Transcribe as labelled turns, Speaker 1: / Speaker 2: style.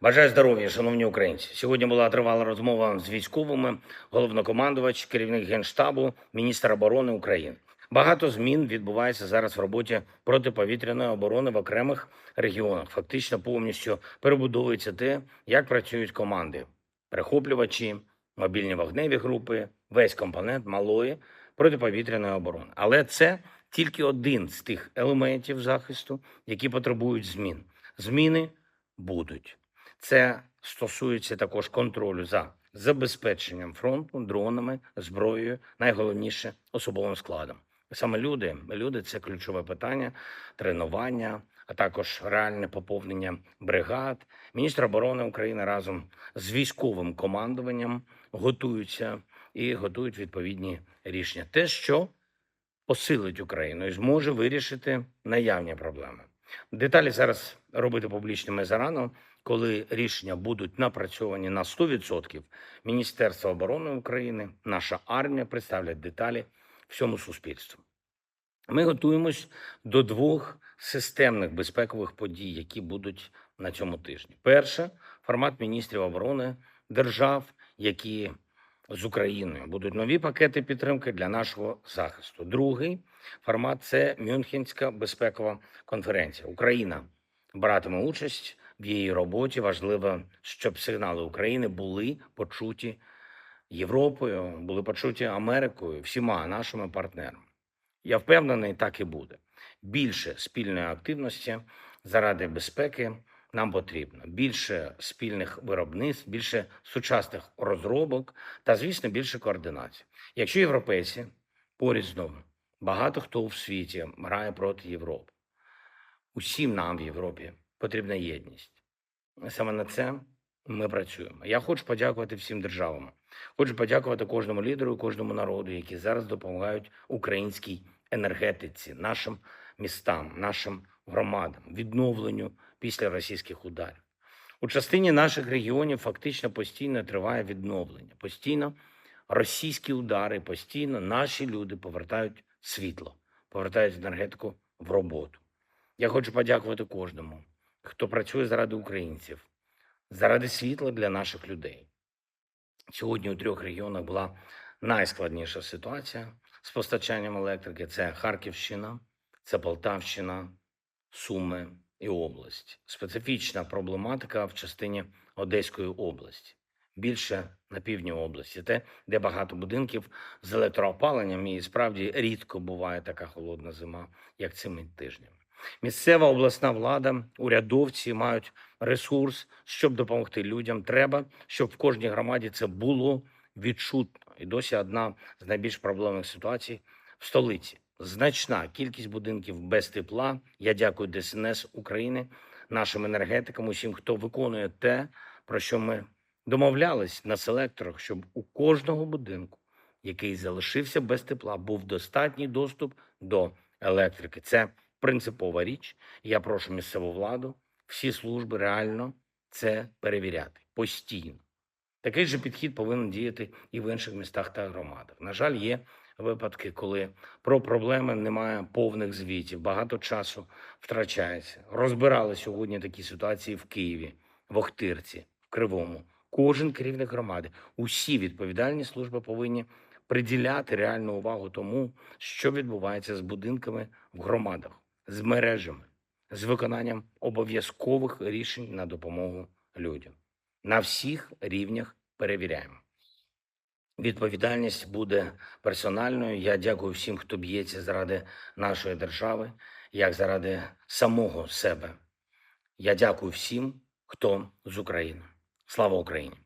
Speaker 1: Бажаю здоров'я, шановні українці. Сьогодні була тривала розмова з військовими, головнокомандувач, керівник генштабу, міністр оборони України. Багато змін відбувається зараз в роботі протиповітряної оборони в окремих регіонах. Фактично повністю перебудовується те, як працюють команди, перехоплювачі, мобільні вогневі групи, весь компонент малої протиповітряної оборони. Але це тільки один з тих елементів захисту, які потребують змін. Зміни будуть. Це стосується також контролю за забезпеченням фронту, дронами, зброєю, найголовніше особовим складом. Саме люди, люди це ключове питання, тренування, а також реальне поповнення бригад. Міністр оборони України разом з військовим командуванням готуються і готують відповідні рішення. Те, що посилить Україну і зможе вирішити наявні проблеми. Деталі зараз робити публічними зарано, коли рішення будуть напрацьовані на 100%, Міністерство оборони України, наша армія представлять деталі всьому суспільству. Ми готуємось до двох системних безпекових подій, які будуть на цьому тижні. Перше формат міністрів оборони держав, які з Україною будуть нові пакети підтримки для нашого захисту. Другий формат це Мюнхенська безпекова конференція. Україна братиме участь в її роботі. Важливо, щоб сигнали України були почуті Європою, були почуті Америкою, всіма нашими партнерами. Я впевнений, так і буде. Більше спільної активності заради безпеки нам потрібно. Більше спільних виробництв, більше сучасних розробок та, звісно, більше координації. Якщо європейці поряд знову багато хто в світі грає проти Європи, усім нам в Європі потрібна єдність. Саме на це ми працюємо. Я хочу подякувати всім державам. Хочу подякувати кожному лідеру, і кожному народу, які зараз допомагають українській енергетиці, нашим містам, нашим громадам, відновленню після російських ударів. У частині наших регіонів фактично постійно триває відновлення. Постійно російські удари, постійно наші люди повертають світло, повертають енергетику в роботу. Я хочу подякувати кожному, хто працює заради українців, заради світла для наших людей. Сьогодні у трьох регіонах була найскладніша ситуація з постачанням електрики. Це Харківщина, це Полтавщина, Суми і область. Специфічна проблематика в частині Одеської області. Більше на півдні області, те, де багато будинків з електроопаленням, і справді рідко буває така холодна зима, як цими тижнями. Місцева обласна влада, урядовці мають ресурс, щоб допомогти людям. Треба, щоб в кожній громаді це було відчутно. І досі одна з найбільш проблемних ситуацій в столиці. Значна кількість будинків без тепла. Я дякую ДСНС України, нашим енергетикам, усім, хто виконує те, про що ми домовлялись на селекторах, щоб у кожного будинку, який залишився без тепла, був достатній доступ до електрики. Це принципова річ. Я прошу місцеву владу, всі служби реально це перевіряти постійно. Такий же підхід повинен діяти і в інших містах та громадах. На жаль, є випадки, коли про проблеми немає повних звітів, багато часу втрачається. Розбирали сьогодні такі ситуації в Києві, в Охтирці, в Кривому. Кожен керівник громади, усі відповідальні служби повинні приділяти реальну увагу тому, що відбувається з будинками в громадах, з мережами, з виконанням обов'язкових рішень на допомогу людям. На всіх рівнях перевіряємо. Відповідальність буде персональною. Я дякую всім, хто б'ється заради нашої держави, як заради самого себе. Я дякую всім, хто з України. Слава Україні!